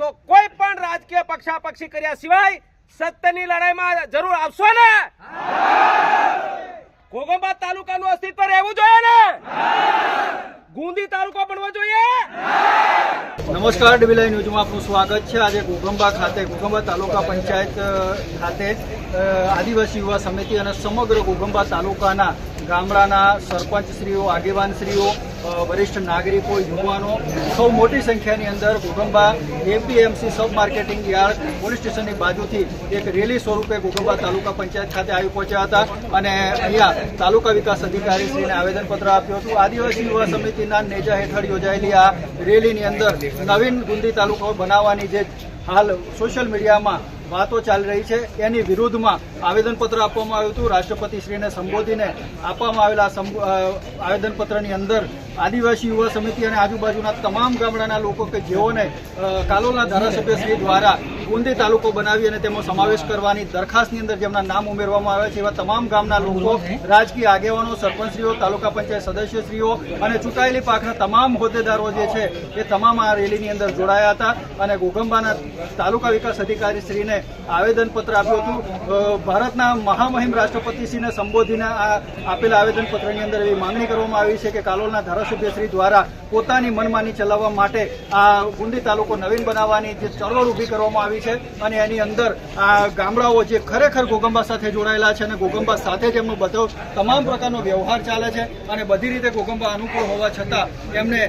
તો કોઈ પણ રાજકીય પક્ષાપક્ષી કર્યા સિવાય સત્યની લડાઈમાં જરૂર આવશો ને? ઘોઘંબા તાલુકાનું અસ્તિત્વ રહેવું જોઈએ ને? ગુંદી તાલુકો બનવો જોઈએ? નમસ્કાર ડીબીલાઈ ન્યૂઝમાં આપનું સ્વાગત છે. આજે ઘોગંબા ખાતે ઘોગંબા તાલુકા પંચાયત ખાતે આદિવાસી યુવા સમિતિ અને સમગ્ર ઘોગંબા તાલુકાના ગામડાના સરપંચશ્રીઓ આગેવાનશ્રીઓ અ, વરિષ્ઠ નાગરિકો, યુવાનો, સૌ મોટી સંખ્યાની અંદર Ghoghamba APMC sub marketing yard, police સ્ટેશનની બાજુથી એક રેલી સ્વરૂપે ઘોગંબા તાલુકા પંચાયત ખાતે આવી પહોંચ્યા હતા અને અહીંયા તાલુકા વિકાસ અધિકારીશ્રીને આવેદનપત્ર આપ્યું હતું. આદિવાસી યુવા સમિતિના નેજા હેઠળ યોજાયેલી આ રેલીની અંદર નવીન ગુંદી તાલુકો બનાવવાની જે હાલ સોશિયલ મીડિયામાં વાતો ચાલી રહી છે, એની વિરુદ્ધમાં આવેદનપત્ર આપવામાં આવ્યું હતું. રાષ્ટ્રપતિશ્રીને સંબોધીને આપવામાં આવેલા આવેદનપત્રની અંદર આદિવાસી યુવા સમિતિ અને આજુબાજુના તમામ ગામડાના લોકો કે જેઓને કાલોલના ધારાસભ્યશ્રી દ્વારા ગુંદી તાલુકો બનાવી અને તેમાં સમાવેશ કરવાની દરખાસ્તની અંદર જેમના નામ ઉમેરવામાં આવ્યા છે, એવા તમામ ગામના લોકો, રાજકીય આગેવાનો, સરપંચશ્રીઓ, તાલુકા પંચાયત સદસ્યશ્રીઓ અને ચૂંટાયેલી પાકના તમામ હોદ્દેદારો જે છે, એ તમામ આ રેલીની અંદર જોડાયા હતા અને ઘોઘંબાના તાલુકા વિકાસ અધિકારીશ્રીને આવેદનપત્ર આપ્યું હતું. ભારતના મહામહિમ રાષ્ટ્રપતિશ્રીને સંબોધીને આ આપેલા આવેદનપત્રની અંદર એવી માંગણી કરવામાં આવી છે કે કાલોલના ધારાસભ્યશ્રી દ્વારા પોતાની મનમાની ચલાવવા માટે આ ગુંડી તાલુકો નવીન બનાવવાની જે ચળવળ ઊભી કરવામાં આવી છે અને એની અંદર આ ગામડાઓ જે ખરેખર ગોગંબા સાથે જોડાયેલા છે અને ગોગંબા સાથે જ એમનો બધો તમામ પ્રકારનો વ્યવહાર ચાલે છે અને બધી રીતે ગોગંબા અનુકૂળ હોવા છતાં એમને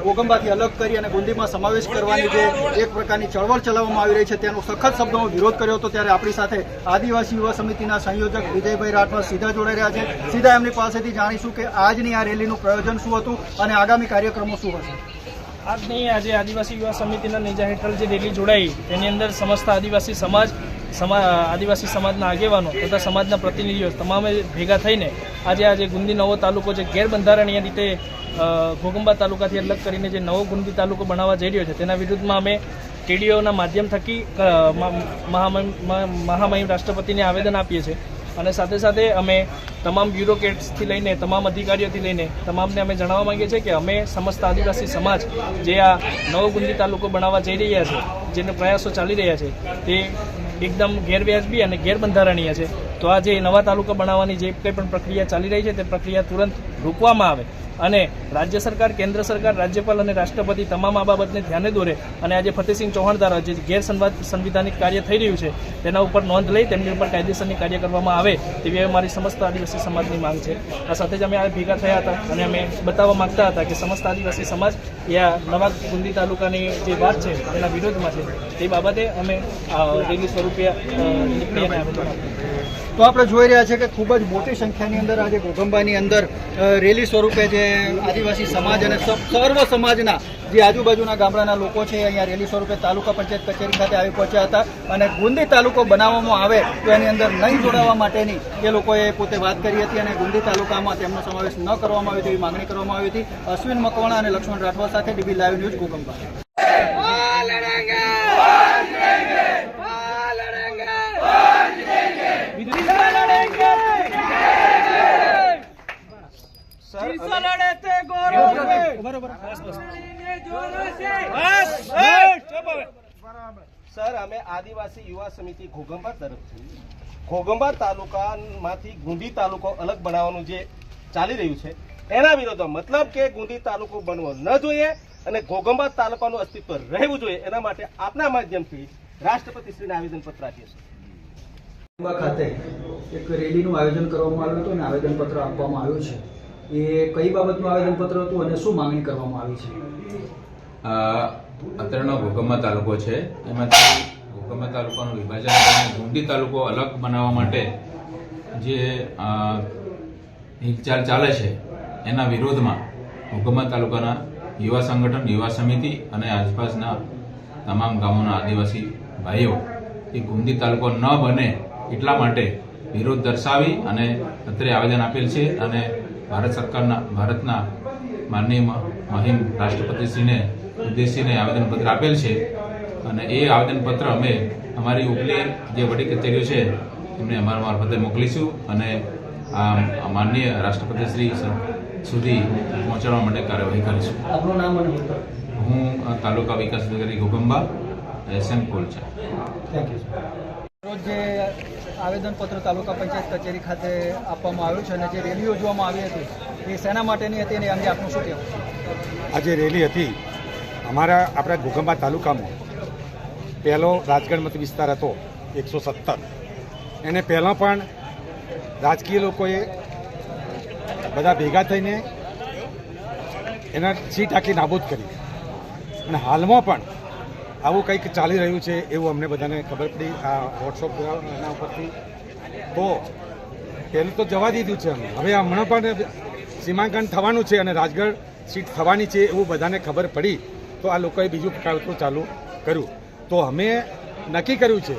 ગોગંબાથી અલગ કરી અને ગુંદીમાં સમાવેશ કરવાની જે એક પ્રકારની ચળવળ ચલાવવામાં આવી રહી છે તેનો સખત શબ્દોમાં વિરોધ કર્યો હતો ત્યારે આપણી સાથે આદિવાસી યુવા સમિતિના સંયોજક વિજયભાઈ રાઠવા સીધા જોડાઈ રહ્યા છે. સીધા એમની પાસેથી જાણીશું કે આજની આ રેલીનું પ્રયોજન શું હતું અને આગામી કાર્યક્રમો શું હશે. આજની આજે આદિવાસી યુવા સમિતિના નેજા હેઠળ જે રેલી જોડાઈ, તેની અંદર સમસ્ત આદિવાસી સમાજ, સમા, આદિવાસી સમાજના આગેવાનો તથા સમાજના પ્રતિનિધિઓ તમામે ભેગા થઈને આજે આજે ગુંદી નવો તાલુકો જે ગેરબંધારણીય રીતે ઘોગંબા તાલુકાથી અલગ કરીને જે નવો ગુંદી તાલુકો બનાવવા જઈ રહ્યો છે, તેના વિરુદ્ધમાં અમે ટીડીઓના માધ્યમ થકી મહામહિમ રાષ્ટ્રપતિને આવેદન આપીએ છીએ. અને સાથે સાથે અમે તમામ બ્યુરોક્રેટ્સથી લઈને, તમામ અધિકારીઓથી લઈને, તમામને અમે જણાવવા માંગીએ છીએ કે અમે સમસ્ત આદિવાસી સમાજ જે આ નવગુંદી તાલુકો બનાવવા જઈ રહ્યા છે, જેને પ્રયાસો ચાલી રહ્યા છે, તે એકદમ ગેરવ્યાજબી અને ગેરબંધારણીય છે. તો આ જે નવા તાલુકા બનાવવાની જે કંઈ પણ પ્રક્રિયા ચાલી રહી છે, તે પ્રક્રિયા તુરંત રોકવામાં આવે. અને રાજ્ય સરકાર, કેન્દ્ર સરકાર, રાજ્યપાલ અને રાષ્ટ્રપતિ તમામ આ બાબતને ધ્યાને દોરે અને આજે ફતેહસિંહ ચૌહાણ દ્વારા જે ગેરસંવાદ સંવિધાનિક કાર્ય થઈ રહ્યું છે, તેના ઉપર નોંધ લઈ તેમની ઉપર કાયદેસરની કાર્ય કરવામાં આવે, તેવી અમારી સમસ્ત આદિવાસી સમાજની માંગ છે. આ સાથે જ અમે આ ભેગા થયા હતા અને અમે બતાવવા માગતા હતા કે સમસ્ત આદિવાસી સમાજ એ આ નવા ગુંદી તાલુકાની જે વાત છે તેના વિરોધમાં છે. તે બાબતે અમે રેલી સ્વરૂપે નીકળી અને તો આપણે જોઈ રહ્યા છે કે ખૂબ જ મોટી સંખ્યાની અંદર આજે ગોગંબાની અંદર રેલી સ્વરૂપે જે આદિવાસી સમાજ અને સર્વ સમાજના જે આજુબાજુના ગામડાના લોકો છે, અહીંયા રેલી સ્વરૂપે તાલુકા પંચાયત કચેરી ખાતે આવી પહોંચ્યા હતા અને ગુંદી તાલુકો બનાવવામાં આવે તો એની અંદર નહીં જોડાવા માટેની એ લોકોએ પોતે વાત કરી હતી અને ગુંદી તાલુકામાં તેમનો સમાવેશ ન કરવામાં આવ્યો તેવી માંગણી કરવામાં આવી હતી. અશ્વિન મકવાણા અને લક્ષ્મણ રાઠવા સાથે DB live news Ghoghamba sir અમે આદિવાસી યુવા સમિતિ ઘોગંબા તરફથી ઘોગંબા તાલુકામાંથી ગુંડી તાલુકો અલગ બનાવવાનું જે ચાલી રહ્યું છે એના વિરોધમાં મતલબ કે ગુંડી તાલુકો બનવો ન જોઈએ અને ઘોગંબા તાલુકાનું અસ્તિત્વ રહેવું જોઈએ એના માટે આપના માધ્યમથી રાષ્ટ્રપતિશ્રીને આવેદનપત્ર આપીએ છીએ. ખાતે એક રેલીનું આયોજન કરવામાં આવ્યું હતું અને આવેદનપત્ર આપવામાં આવ્યું છે. એ કઈ બાબતનું આવેદનપત્ર હતું અને શું માંગણી કરવામાં આવી છે? અત્યારનો ઘોગંબા તાલુકો છે. એમાંથી ઘોગંબા તાલુકાનું વિભાજન કરીને ગુંડી તાલુકો અલગ બનાવવા માટે જે હિલચાલ ચાલે છે, એના વિરોધમાં ઘોગંબા તાલુકાના યુવા સંગઠન, યુવા સમિતિ અને આસપાસના તમામ ગામોના આદિવાસી ભાઈઓ એ ગુંદી તાલુકો ન બને એટલા માટે વિરોધ દર્શાવી અને અત્રે આવેદન આપેલ છે અને ભારત સરકારના ભારતના માનનીય મહિમ રાષ્ટ્રપતિશ્રીને ઉદ્દેશીને આવેદનપત્ર આપેલ છે. અને એ આવેદનપત્ર અમે અમારી ઉપલી જે વડી કચેરીઓ છે એમને અમારા મારફતે મોકલીશું અને આ માનનીય રાષ્ટ્રપતિશ્રી સુધી પહોંચાડવા માટે કાર્યવાહી કરીશું. હું તાલુકા વિકાસ અધિકારી Ghoghamba S M Kolcha. Thank you રોજ જે આવેદનપત્ર તાલુકા પંચાયત કચેરી ખાતે આપવામાં આવ્યું છે અને જે રેલી યોજવામાં આવી હતી, એ શેના માટેની હતી અને અંગે આપનું શું કહેવું આ જે રેલી હતી, અમારા આપણા ઘોગંબા તાલુકામાં પહેલો રાજગઢ મત વિસ્તાર હતો, એકસો સત્તર. એને પહેલાં પણ રાજકીય લોકોએ બધા ભેગા થઈને એના સીટ આખી નાબૂદ કરી. અને હાલમાં પણ આવું કંઈક ચાલી રહ્યું છે એવું અમને બધાને ખબર પડી આ વોટ્સઅપ એના ઉપરથી. તો પહેલું તો જવા દીધું છે હવે હમણાં પણ સીમાંકન થવાનું છે અને રાજગઢ સીટ થવાની છે એવું બધાને ખબર પડી. તો આ લોકોએ બીજું કાવતરું ચાલુ કર્યું. તો અમે નક્કી કર્યું છે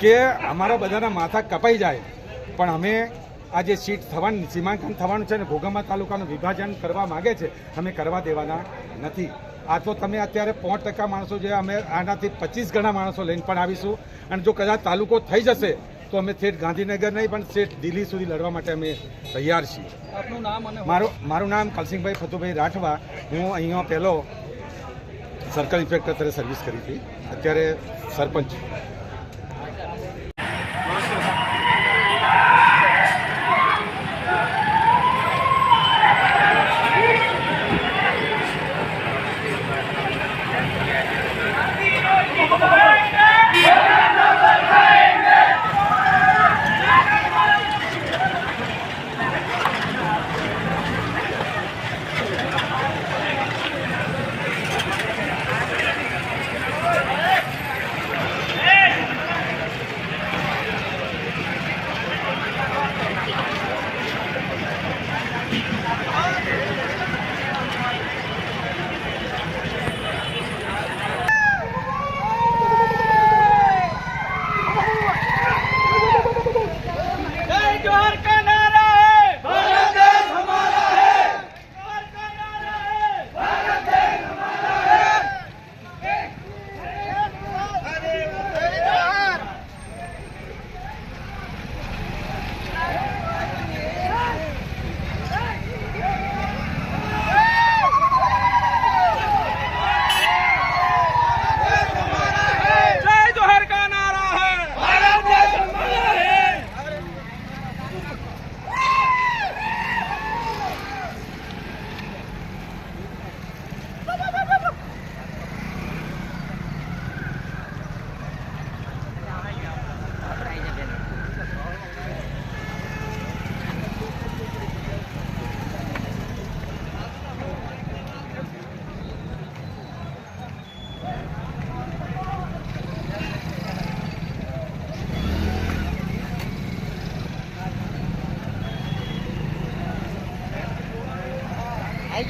કે અમારા બધાના માથા કપાઈ જાય. પણ અમે આ જે સીટ થવાની, સીમાંકન થવાનું છે ને ઘોઘામા તાલુકાનું વિભાજન કરવા માગે છે, અમે કરવા દેવાના નથી. આ તો તમે અત્યારે પાંચ ટકા માણસો જે અમે આનાથી પચીસ ગણા માણસો લઈને પણ આવીશું. અને જો કદાચ તાલુકો થઈ જશે તો અમે શેઠ ગાંધીનગર નહીં પણ શેઠ દિલ્હી સુધી લડવા માટે અમે તૈયાર છીએ. આપનું નામ અને મારું મારું નામ કલસિંહભાઈ ફતુભાઈ રાઠવા. હું અહીંયા પહેલો સર્કલ ઇન્સ્પેક્ટર તરીકે સર્વિસ કરી હતી. અત્યારે સરપંચ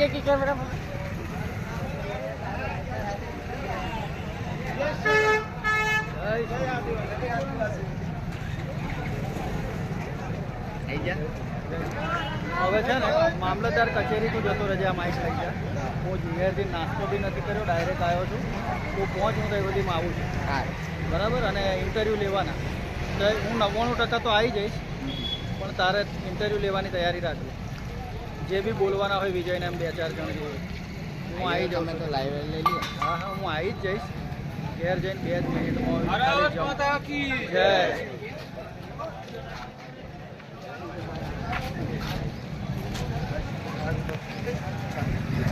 છું. હવે છે ને મામલતદાર કચેરી તું જતો રહેજે આ માઇક લઈ જા. હું જુનિયરથી નાસ્તો બી નથી કર્યો ડાયરેક્ટ આવ્યો છું. તું પહોંચ હું તો બધીમાં આવું છું. બરાબર? અને ઇન્ટરવ્યૂ લેવાના. તો હું નવ્વાણું ટકા તો આવી જઈશ પણ તારે ઇન્ટરવ્યૂ લેવાની તૈયારી રાખવી. જે બી બોલવાના હોય વિજયને એમ બે ચાર જણ જોડે હું આવી જાઉં. છું. હા હા હું આવી જ જઈશ. ઘેર જઈને બે જ મિનિટમાં ખાલી જાઉં. જય.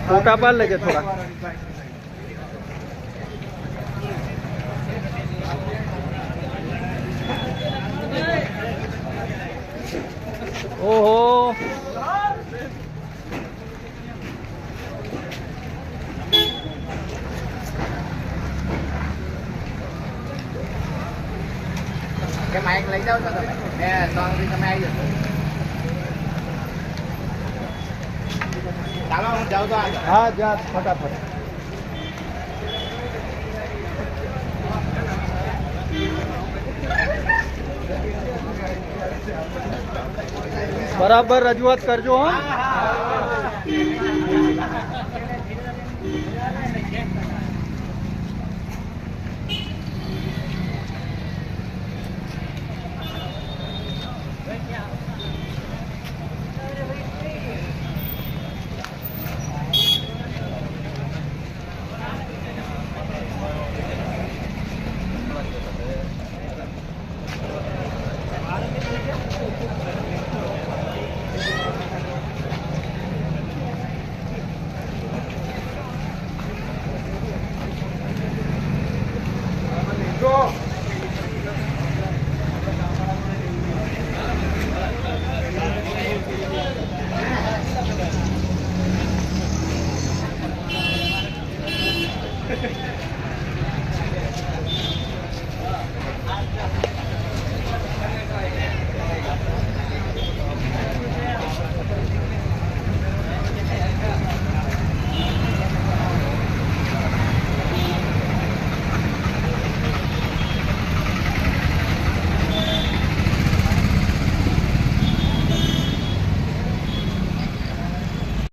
ફોટા પાડ લેજે ઓહો માઇક લઈ જાઓ છો તમે. બે ત્રણ સુધી તમે આવી જશો. ચાલો હું જાઉં તો આગળ. હા જા ફટાફટ. બરાબર રજૂઆત કરજો હો